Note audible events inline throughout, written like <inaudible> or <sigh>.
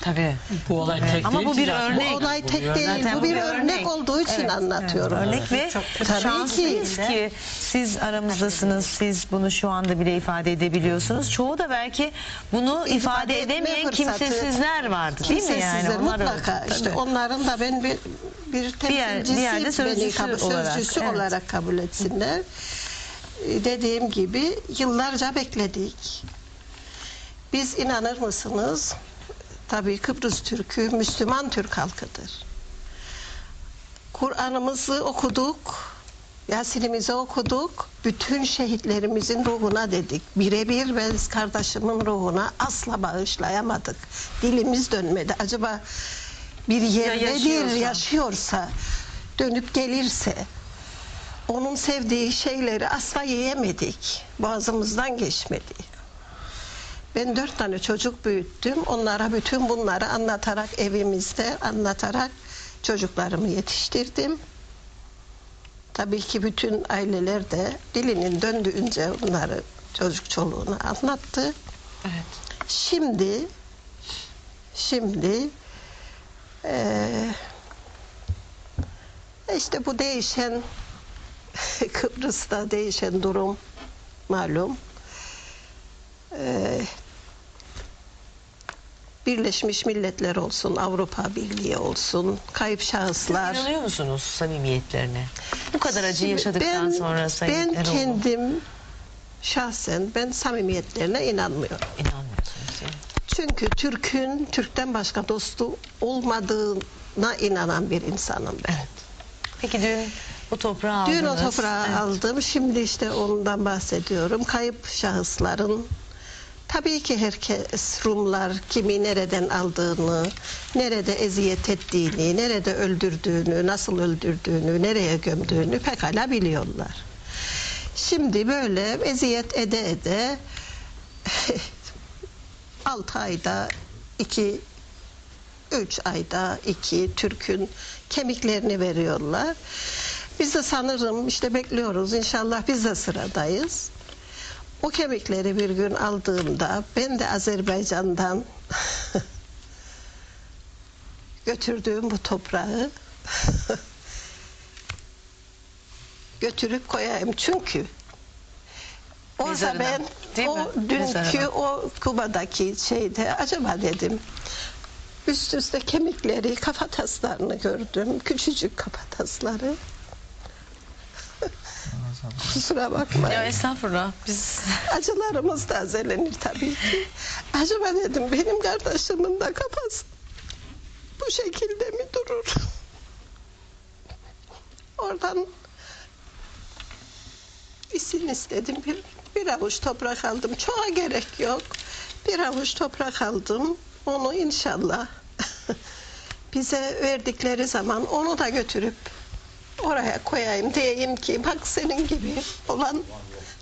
Tabii. Bu olay tek Ama değil bu ki bir zaten. örnek. Bu olay tek değil. Zaten Bu bir örnek olduğu için anlatıyorum. Örnek ve Tabii şanslıyız ki. ki siz aramızdasınız. Siz bunu şu anda bile ifade edebiliyorsunuz. Çoğu da belki bunu ifade, etme edemeyen fırsatı- kimsesizler vardı değil mi yani? Kimsesizler Onlar mutlaka. öyle. işte Tabii. onların da ben bir bir temsilcisi, bir yerde beni sözcüsü kabul- olarak, sözcüsü evet. olarak kabul etsinler. Ee, Dediğim gibi yıllarca bekledik. Biz inanır mısınız? Tabii Kıbrıs Türk'ü Müslüman Türk halkıdır. Kur'an'ımızı okuduk. Yasin'imizi okuduk. Bütün şehitlerimizin ruhuna dedik. Birebir ve kardeşimin ruhuna asla bağışlayamadık. Dilimiz dönmedi. Acaba bir yerdedir, yaşıyorsa? yaşıyorsa, dönüp gelirse onun sevdiği şeyleri asla yiyemedik. Boğazımızdan geçmedi. Ben dört tane çocuk büyüttüm. Onlara bütün bunları anlatarak evimizde anlatarak çocuklarımı yetiştirdim. Tabii ki bütün aileler de dilinin döndüğünce bunları çocuk çoluğuna anlattı. Evet. Şimdi şimdi eee, işte bu değişen <laughs> Kıbrıs'ta değişen durum malum. Eee, Birleşmiş Milletler olsun, Avrupa Birliği olsun, kayıp şahıslar. İnanıyor musunuz samimiyetlerine? Bu kadar acı Şimdi yaşadıktan ben- sonra Sayın Ben Eroğlu kendim şahsen ben samimiyetlerine inanmıyorum. inanmıyorsunuz. yani. Çünkü Türk'ün Türk'ten başka dostu olmadığına inanan bir insanım ben. Peki dün o toprağı aldınız. Dün o toprağı Evet. aldım. Şimdi işte ondan bahsediyorum. Kayıp şahısların tabii ki herkes Rumlar kimi nereden aldığını, nerede eziyet ettiğini, nerede öldürdüğünü, nasıl öldürdüğünü, nereye gömdüğünü pekala biliyorlar. Şimdi böyle eziyet ede ede <laughs> 6 ayda iki üç ayda iki Türk'ün kemiklerini veriyorlar. Biz de sanırım işte bekliyoruz inşallah biz de sıradayız. O kemikleri bir gün aldığımda ben de Azerbaycan'dan <laughs> götürdüğüm bu toprağı <laughs> götürüp koyayım çünkü orada Mezarına, ben değil mi? o dünkü Mezarına. o Kuba'daki şeyde acaba dedim üst üste kemikleri kafataslarını gördüm küçücük kafatasları kusura bakmayın Ya estağfurullah. Biz acılarımız da azelenir tabii ki. Acaba dedim benim kardeşimin de kafası bu şekilde mi durur? Oradan isim istedim. Bir, bir avuç toprak aldım. Çoğa gerek yok. Bir avuç toprak aldım. Onu inşallah <laughs> bize verdikleri zaman onu da götürüp oraya koyayım diyeyim ki bak senin gibi olan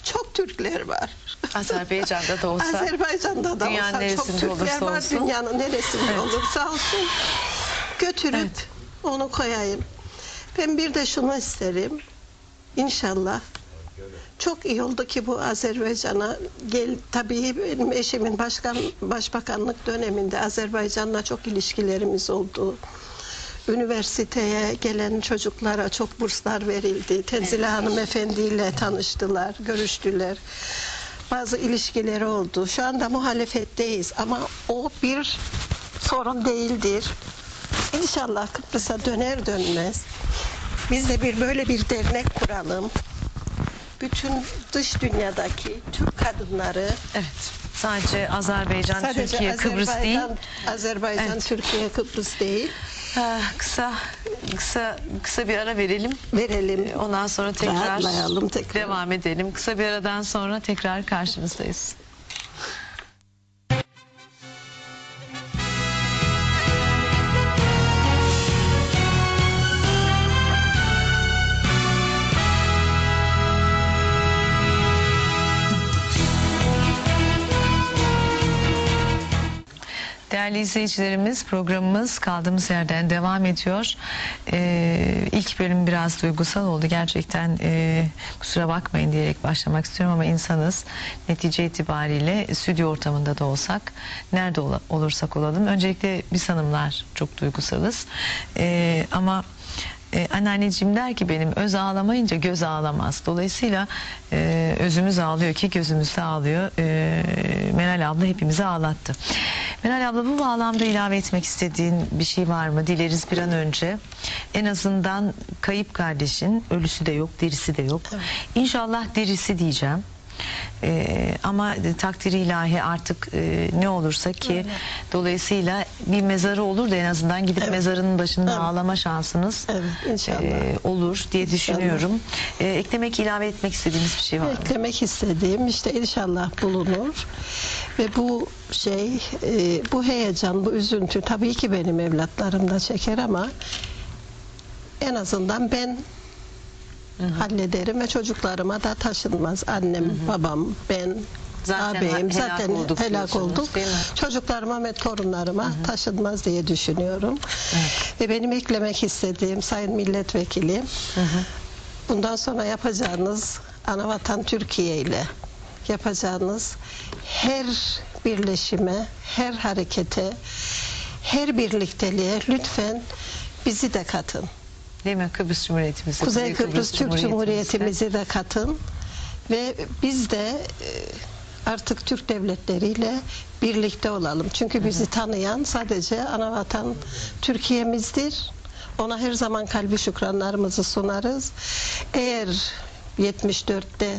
çok Türkler var. Azerbaycan'da da olsa Azerbaycan'da da dünyanın olsa çok Türkler var. olsun. Dünyanın neresinde olursa olsun. Götürüp onu koyayım. Ben bir de şunu isterim. İnşallah çok iyi oldu ki bu Azerbaycan'a gel tabii benim eşimin başkan başbakanlık döneminde Azerbaycan'la çok ilişkilerimiz oldu. Üniversiteye gelen çocuklara çok burslar verildi. Tenzile Hanımefendi ile tanıştılar, görüştüler. Bazı ilişkileri oldu. Şu anda muhalefetteyiz ama o bir sorun değildir. İnşallah Kıbrıs'a döner dönmez biz de bir böyle bir dernek kuralım. Bütün dış dünyadaki Türk kadınları evet. Sadece Azerbaycan, sadece Türkiye, Kıbrıs değil. Azerbaycan, Azerbaycan, Evet. Türkiye, Kıbrıs değil. Kısa kısa kısa bir ara verelim. Verelim. Ondan sonra tekrar Rahatlayalım tekrar. devam edelim. Kısa bir aradan sonra tekrar karşınızdayız. Değerli izleyicilerimiz programımız kaldığımız yerden devam ediyor. Ee, ilk bölüm biraz duygusal oldu. Gerçekten e, kusura bakmayın diyerek başlamak istiyorum ama insanız. Netice itibariyle stüdyo ortamında da olsak nerede ola- olursak olalım. Öncelikle biz hanımlar çok duygusalız. Ee, ama e, anneanneciğim der ki benim öz ağlamayınca göz ağlamaz. Dolayısıyla e, özümüz ağlıyor ki gözümüz de ağlıyor. E, Meral abla hepimizi ağlattı. Meral abla bu bağlamda ilave etmek istediğin bir şey var mı? Dileriz bir an önce. En azından kayıp kardeşin ölüsü de yok, dirisi de yok. İnşallah dirisi diyeceğim. Ee, ama takdiri ilahi artık e, ne olursa ki dolayısıyla bir mezarı olur da en azından gidip Evet. mezarının başında Evet. ağlama şansınız Evet, inşallah. e, olur diye düşünüyorum. E, eklemek ilave etmek istediğiniz bir şey var mı? Eklemek istediğim işte inşallah bulunur ve bu şey e, bu heyecan bu üzüntü tabii ki benim evlatlarım da çeker ama en azından ben hallederim ve çocuklarıma da taşınmaz. Annem babam ben Zaten ağabeyim helak zaten olduk helak olduk. çocuklarıma ve torunlarıma taşınmaz diye düşünüyorum. Ve benim eklemek istediğim sayın milletvekili bundan sonra yapacağınız anavatan Türkiye ile yapacağınız her birleşime, her harekete, her birlikteliğe lütfen bizi de katın. Değil mi? Kıbrıs Cumhuriyetimizi. Kuzey Kıbrıs Türk Cumhuriyetimizde. Cumhuriyetimizi de katın ve biz de e, artık Türk devletleriyle birlikte olalım. Çünkü bizi tanıyan sadece anavatan Türkiye'mizdir. Ona her zaman kalbi şükranlarımızı sunarız. Eğer 74'te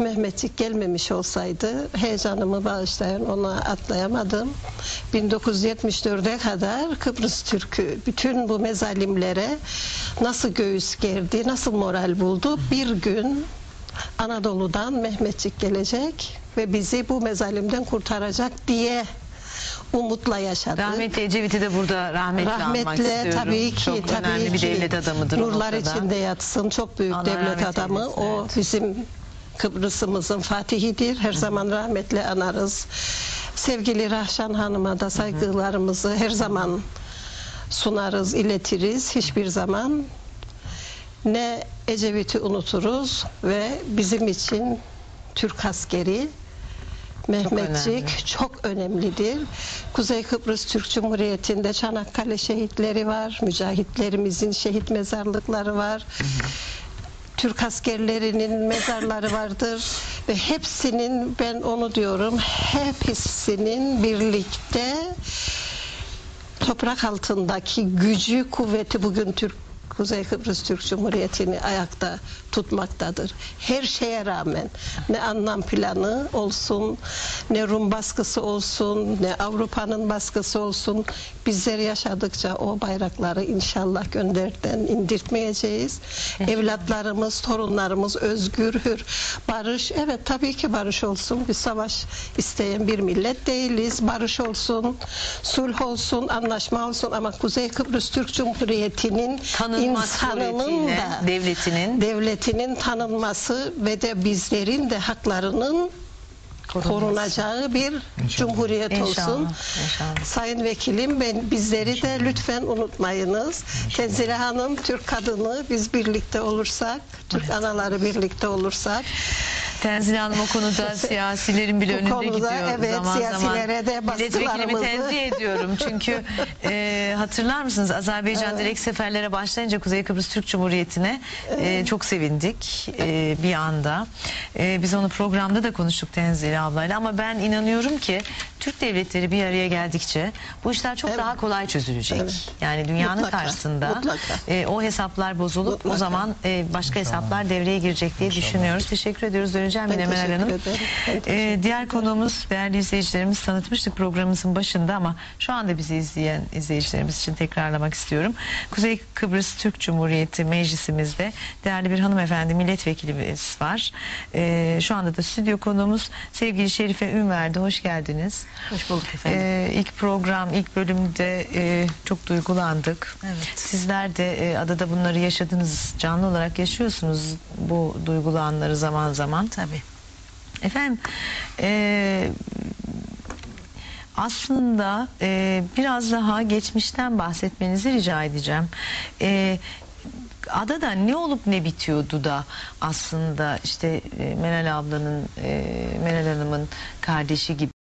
Mehmetçik gelmemiş olsaydı heyecanımı bağışlayın ona atlayamadım. 1974'e kadar Kıbrıs Türk'ü bütün bu mezalimlere nasıl göğüs gerdi, nasıl moral buldu. Bir gün Anadolu'dan Mehmetçik gelecek ve bizi bu mezalimden kurtaracak diye umutla yaşadık. Rahmetli Ecevit'i de burada rahmetli, almak Rahmetle istiyorum. tabii ki Çok tabii önemli bir ki. devlet adamıdır Nurlar içinde yatsın. Çok büyük Allah devlet adamı. eylesin, o evet. bizim Kıbrıs'ımızın fatihidir. Her zaman rahmetle anarız. Sevgili Rahşan Hanım'a da saygılarımızı her zaman sunarız, iletiriz. Hiçbir zaman ne Ecevit'i unuturuz ve bizim için Türk askeri Mehmetçik önemli. çok önemlidir. Kuzey Kıbrıs Türk Cumhuriyeti'nde Çanakkale şehitleri var, mücahitlerimizin şehit mezarlıkları var. Türk askerlerinin mezarları vardır ve hepsinin ben onu diyorum hepsinin birlikte toprak altındaki gücü, kuvveti bugün Türk Kuzey Kıbrıs Türk Cumhuriyeti'ni ayakta tutmaktadır. Her şeye rağmen ne anlam planı olsun, ne Rum baskısı olsun, ne Avrupa'nın baskısı olsun bizler yaşadıkça o bayrakları inşallah gönderden indirtmeyeceğiz. Evlatlarımız, torunlarımız özgür, hür, barış. Evet tabii ki barış olsun. Biz savaş isteyen bir millet değiliz. Barış olsun, sulh olsun, anlaşma olsun ama Kuzey Kıbrıs Türk Cumhuriyeti'nin Tanınmak insanının da devletinin devletinin tanınması ve de bizlerin de haklarının korunacağı bir cumhuriyet İnşallah, olsun. inşallah. Sayın vekilim ben bizleri de lütfen unutmayınız. Tenzile Hanım Türk kadını biz birlikte olursak, Türk anaları birlikte olursak Tenzile Hanım o konuda <laughs> siyasilerin bile önünde konuda, gidiyor. evet, zaman siyasilere zaman de milletvekilimi tenzih ediyorum. Çünkü e, hatırlar mısınız Azerbaycan direkt seferlere başlayınca Kuzey Kıbrıs Türk Cumhuriyeti'ne e, çok sevindik e, bir anda. E, biz onu programda da konuştuk Tenzile ablayla ama ben inanıyorum ki Türk devletleri bir araya geldikçe bu işler çok Evet. daha kolay çözülecek. Evet. Yani dünyanın Mutlaka, karşısında mutlaka. e, o hesaplar bozulup o Mutlaka. zaman e, başka hesaplar devreye girecek diye düşünüyoruz. Teşekkür ediyoruz. Döneceğim Ben Meral Hanım. Ee, diğer konuğumuz değerli izleyicilerimiz tanıtmıştık programımızın başında ama şu anda bizi izleyen izleyicilerimiz için tekrarlamak istiyorum. Kuzey Kıbrıs Türk Cumhuriyeti Meclisimizde değerli bir hanımefendi milletvekilimiz var. Ee, şu anda da stüdyo konuğumuz sevgili Şerife Ünverdi. Hoş geldiniz. Hoş bulduk efendim. Ee, ilk program, ilk bölümde e, çok duygulandık. Evet. Sizler de e, adada bunları yaşadınız, canlı olarak yaşıyorsunuz bu duygulu anları zaman zaman. Tabii. Efendim, e, aslında e, biraz daha geçmişten bahsetmenizi rica edeceğim. E, adada ne olup ne bitiyordu da aslında işte e, Meral ablanın, e, Meral Hanım'ın kardeşi gibi